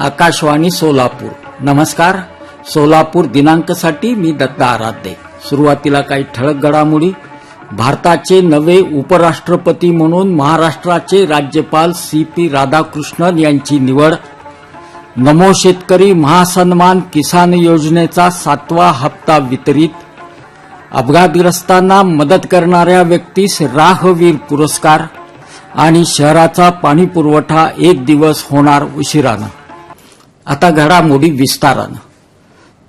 आकाशवाणी सोलापूर. नमस्कार. सोलापूर दिनांकसाठी मी दत्ता आराध्य. सुरुवातीला काही ठळक घडामोडी. भारताचे नवे उपराष्ट्रपती म्हणून महाराष्ट्राचे राज्यपाल सी पी राधाकृष्णन यांची निवड. नमो शेतकरी महासन्मान किसान योजनेचा सातवा हप्ता वितरित. अपघातग्रस्तांना मदत करणाऱ्या व्यक्तीस राहवीर पुरस्कार आणि शहराचा पाणी पुरवठा एक दिवस होणार उशिरानं. आता घडामोडी विस्तारानं.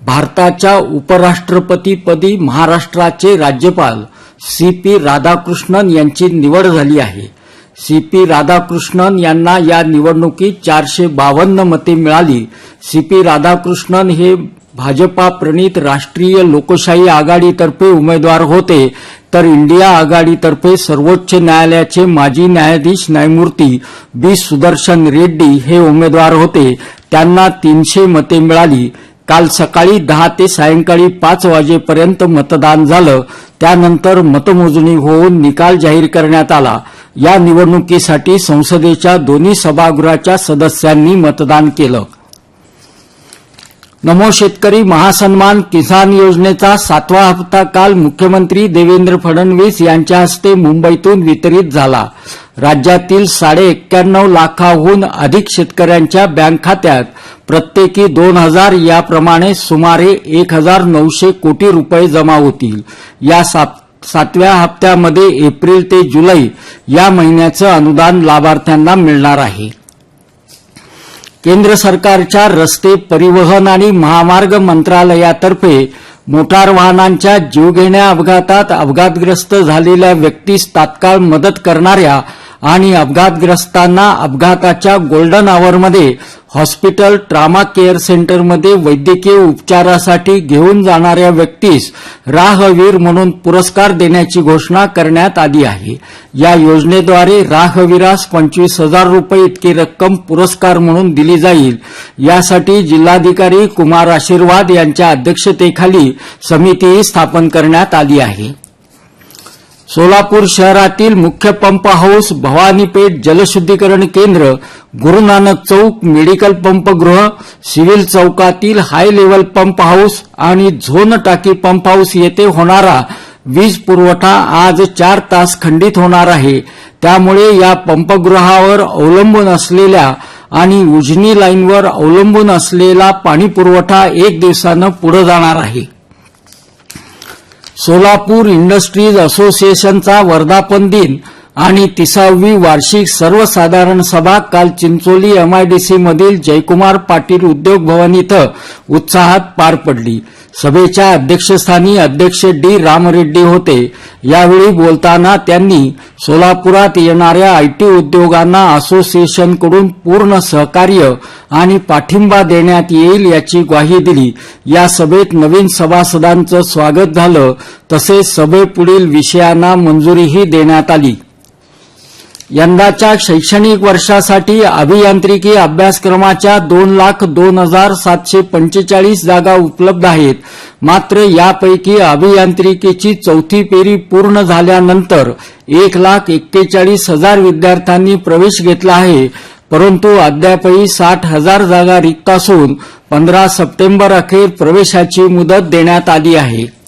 भारताच्या उपराष्ट्रपतीपदी महाराष्ट्राचे राज्यपाल सी पी राधाकृष्णन यांची निवड झाली आहे. सी पी राधाकृष्णन यांना या निवडणुकीत चारशे बावन्न मते मिळाली. सी पी राधाकृष्णन हे भाजपा प्रणित राष्ट्रीय लोकशाही आघाडीतर्फे उमेदवार होते. तर इंडिया आघाडीतर्फे सर्वोच्च न्यायालयाचे माजी न्यायाधीश न्यायमूर्ती बी. सुदर्शन रेड्डी हे उमेदवार होते. त्यांना तीनशे मते मिळाली. काल सकाळी दहा ते सायंकाळी पाच वाजेपर्यंत मतदान झालं. त्यानंतर मतमोजणी होऊन निकाल जाहीर करण्यात आला. या निवडणुकीसाठी संसदेच्या दोन्ही सभागृहाच्या सदस्यांनी मतदान केलं. नमो शेतकरी महासन्मान किसान योजनेचा सातवा हप्ता काल मुख्यमंत्री देवेंद्र फडणवीस यांच्या हस्ते मुंबईतून वितरित झाला. राज्यातील साडे एक्क्याण्णव लाखाहून अधिक शेतकऱ्यांच्या बँक खात्यात प्रत्येकी दोन हजार याप्रमाणे सुमारे एक हजार नऊशे कोटी रुपये जमा होतील. या सात- सातव्या हप्त्यामध्ये एप्रिल ते जुलै या महिन्याचं अनुदान लाभार्थ्यांना मिळणार आहे. केंद्र सरकारच्या रस्ते परिवहन आणि महामार्ग मंत्रालयातर्फे मोटार वाहनांच्या जीवघेण्या अपघातात अपघातग्रस्त झालेल्या व्यक्तीस तात्काळ मदत करणाऱ्या आणि अपघातग्रस्तांना अपघाताच्या गोल्डन आवरमध्ये हॉस्पिटल ट्रामा केअर सेंटरमध्ये वैद्यकीय उपचारासाठी घेऊन जाणाऱ्या व्यक्तीस राहवीर म्हणून पुरस्कार देण्याची घोषणा करण्यात आली आहे. या योजनेद्वारे राहवीरास पंचवीस हजार रुपये इतकी रक्कम पुरस्कार म्हणून दिली जाईल. यासाठी जिल्हाधिकारी कुमार आशीर्वाद यांच्या अध्यक्षतेखाली समितीही स्थापन करण्यात आली आहे. सोलापूर शहरातील मुख्य पंप हाऊस भवानीपेठ जलशुद्धीकरण केंद्र गुरुनानक चौक मेडिकल पंपगृह सिव्हिल चौकातील हाय लेवल पंप हाऊस आणि झोन टाकी पंप हाऊस येथे होणारा वीज पुरवठा आज चार तास खंडित होणार आहे. त्यामुळे या पंपगृहावर अवलंबून असलेल्या आणि उजनी लाईनवर अवलंबून असलेला पाणीपुरवठा एक दिवसानं पुढे जाणार आहे. सोलापूर इंडस्ट्रीज असोसिएशनचा वर्धापन दिन आणि तिसावी वार्षिक सर्वसाधारण सभा काल चिंचोली एमआयडीसी मधील जयकुमार पाटील उद्योग भवन इथं उत्साहात पार पडली. सभेच्या अध्यक्षस्थानी अध्यक्ष डी. रामरेड्डी होते. यावेळी बोलताना त्यांनी सोलापुरात येणाऱ्या आयटी उद्योगांना असोसिएशनकडून पूर्ण सहकार्य आणि पाठिंबा देण्यात येईल याची ग्वाही दिली. या सभेत नवीन सभासदांचं स्वागत झालं. तसेच सभेपुढील विषयांना मंजुरीही देण्यात आली. यंदाच्या शैक्षणिक वर्षासाठी अभियांत्रिकी अभ्यासक्रमाच्या दोन लाख दोन हजार सातशे पंचेचाळीस जागा उपलब्ध आहेत. मात्र यापैकी अभियांत्रिकीची चौथी फेरी पूर्ण झाल्यानंतर एक लाख एक्केचाळीस हजार विद्यार्थ्यांनी प्रवेश घेतला आहे. परंतु अद्यापही साठ हजार जागा रिक्त असून पंधरा सप्टेंबर अखेर प्रवेशाची मुदत देण्यात आली आहे.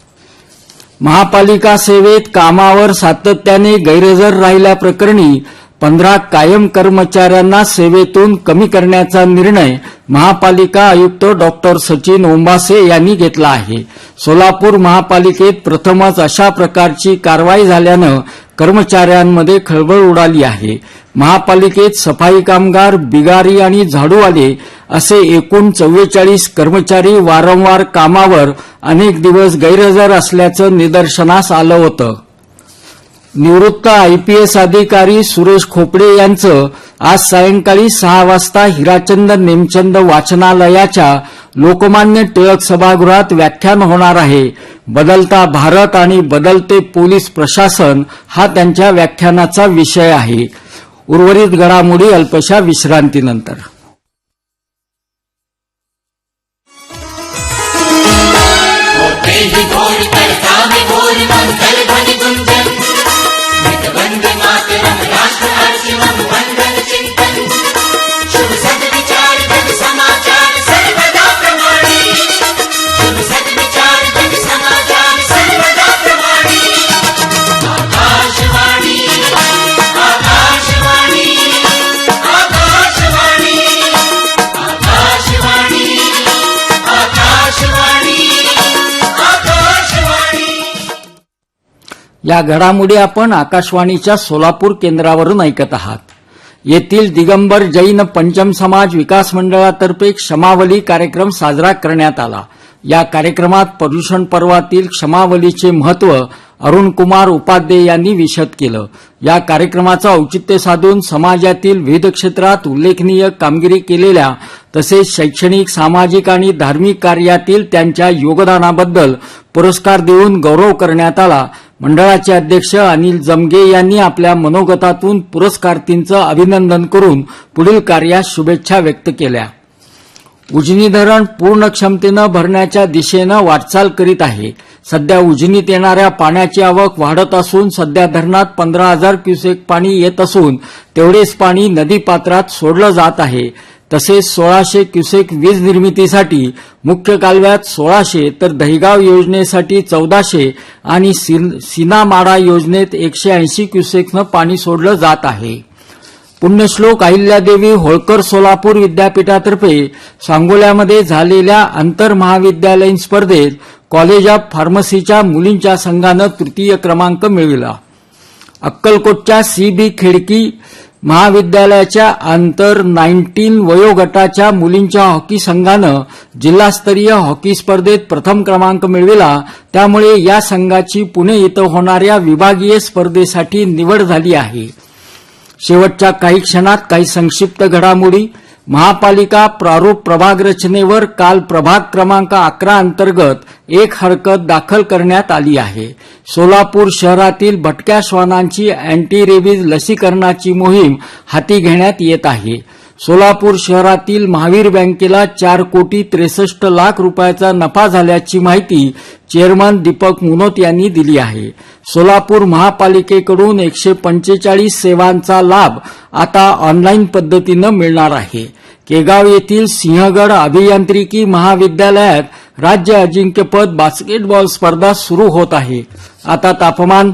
महापालिका सेवेत कामावर सातत्याने गैरहजर राहिल्याप्रकरणी पंधरा कायम कर्मचाऱ्यांना सेवेतून कमी करण्याचा निर्णय महापालिका आयुक्त डॉक्टर सचिन ओंबासे यांनी घेतला आहे. सोलापूर महापालिकेत प्रथमच अशा प्रकारची कारवाई झाल्यानं कर्मचाऱ्यांमध्ये खळबळ उडाली आहे. महापालिकेत सफाई कामगार बिगारी आणि झाडूवाले असे एकूण चव्वेचाळीस कर्मचारी वारंवार कामावर अनेक दिवस गैरहजर असल्याचं निदर्शनास आलं होतं. निवृत्त आयपीएस अधिकारी सुरेश खोपडे यांचं आज सायंकाळी सहा वाजता हिराचंद नेमचंद वाचनालयाच्या लोकमान्य टिळक सभागृहात व्याख्यान होणार आहे. बदलता भारत आणि बदलते पोलीस प्रशासन हा त्यांच्या व्याख्यानाचा विषय आहे. उर्वरित घडामोडी अल्पशा विश्रांतीनंतर. या घडामोडी आपण आकाशवाणीच्या सोलापूर केंद्रावरून ऐकत आहात. येथील दिगंबर जैन पंचम समाज विकास मंडळातर्फे क्षमावली कार्यक्रम साजरा करण्यात आला. या कार्यक्रमात पर्युषण पर्वातील क्षमावलीचे महत्त्व अरुण कुमार उपाध्ये यांनी विशद केलं. या कार्यक्रमाचं औचित्य साधून समाजातील विविध क्षेत्रात उल्लेखनीय कामगिरी केलेल्या तसेच शैक्षणिक सामाजिक आणि धार्मिक कार्यातील त्यांच्या योगदानाबद्दल पुरस्कार देऊन गौरव करण्यात आला. मंडळाचे अध्यक्ष अनिल जमगे यांनी आपल्या मनोगतातून पुरस्कारार्थींचं अभिनंदन करून पुढील कार्यास शुभेच्छा व्यक्त केल्या. उजनी धरण पूर्ण क्षमतेनं भरण्याच्या दिशेनं वाटचाल करीत आहे. सध्या उजनीत येणाऱ्या पाण्याची आवक वाढत असून सध्या धरणात पंधरा हजार क्युसेक पाणी येत असून तेवढेच पाणी नदीपात्रात सोडलं जात आहे. तसेच सोळाशे क्युसेक वीज निर्मितीसाठी मुख्य कालव्यात सोळाशे तर दहिगाव योजनेसाठी चौदाशे आणि सिनामाडा सीनामाडा योजनेत एकशे ऐंशी क्युसेकनं पाणी सोडलं जात आहे. पुण्यश्लोक अहिल्यादेवी होळकर सोलापूर विद्यापीठातर्फे सांगोल्यामध्ये झालेल्या आंतर महाविद्यालयीन स्पर्धेत कॉलेज ऑफ फार्मसीच्या मुलींच्या संघानं तृतीय क्रमांक मिळविला. अक्कलकोटच्या सी बी खेडकी महाविद्यालयाच्या आंतर नाईन्टीन वयोगटाच्या मुलींच्या हॉकी संघानं जिल्हास्तरीय हॉकी स्पर्धेत प्रथम क्रमांक मिळविला. त्यामुळे या संघाची पुणे इथं होणाऱ्या विभागीय स्पर्धेसाठी निवड झाली आहे. शेवटच्या काही क्षणात काही संक्षिप्त घडामोडी. महापालिका प्रारूप प्रभाग रचनेवर काल प्रभाग क्रमांक अकरा अंतर्गत एक हरकत दाखल करण्यात आली आहे. सोलापूर शहरातील भटक्या श्वानांची अँटी रेबीज लसीकरणाची मोहीम हाती घेण्यात येत आहे. सोलापूर शहरातील महावीर बँकेला चार कोटी त्रेसष्ट लाख रुपयाचा नफा झाल्याची माहिती चेअरमन दीपक मुनोत यांनी दिली आहे. सोलापूर महापालिकेकडून एकशे पंचेचाळीस सेवांचा लाभ आता ऑनलाईन पद्धतीनं मिळणार आहे. केगाव येथील सिंहगड अभियांत्रिकी महाविद्यालयात राज्य अजिंक्यपद बास्केटबॉल स्पर्धा सुरू होत आहे. आता तापमान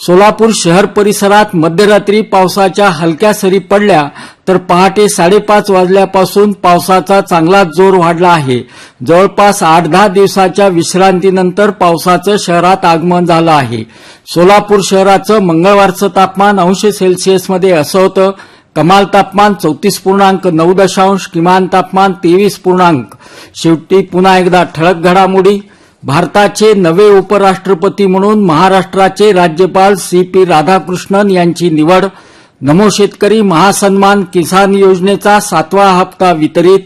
सोलापूर शहर परिसरात मध्यरात्री पावसाच्या हलक्या सरी पडल्या तर पहाटे साडेपाच वाजल्यापासून पावसाचा चांगला जोर वाढला आहे. जवळपास आठ दहा दिवसाच्या विश्रांतीनंतर पावसाचं शहरात आगमन झालं आहे. सोलापूर शहराचं मंगळवारचं तापमान अंश सेल्सिअसमध्ये असं होतं. कमाल तापमान चौतीस पूर्णांक नऊ दशांश किमान तापमान तेवीस पूर्णांक. शेवटी पुन्हा एकदा ठळक घडामोडी. भारताचे नवे उपराष्ट्रपती म्हणून महाराष्ट्राचे राज्यपाल सी पी राधाकृष्णन यांची निवड. नमो शेतकरी महासन्मान किसान योजनेचा सातवा हप्ता वितरित.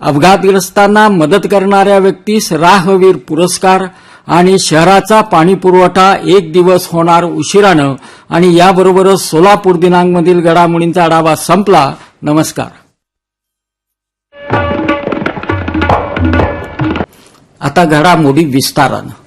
अपघातग्रस्तांना मदत करणाऱ्या व्यक्तीस राहवीर पुरस्कार आणि शहराचा पाणीपुरवठा एक दिवस होणार उशिरानं. आणि याबरोबरच सोलापूर दिनांकमधील घडामोडींचा आढावा संपला. नमस्कार. आता घडामोडी विस्तारानं.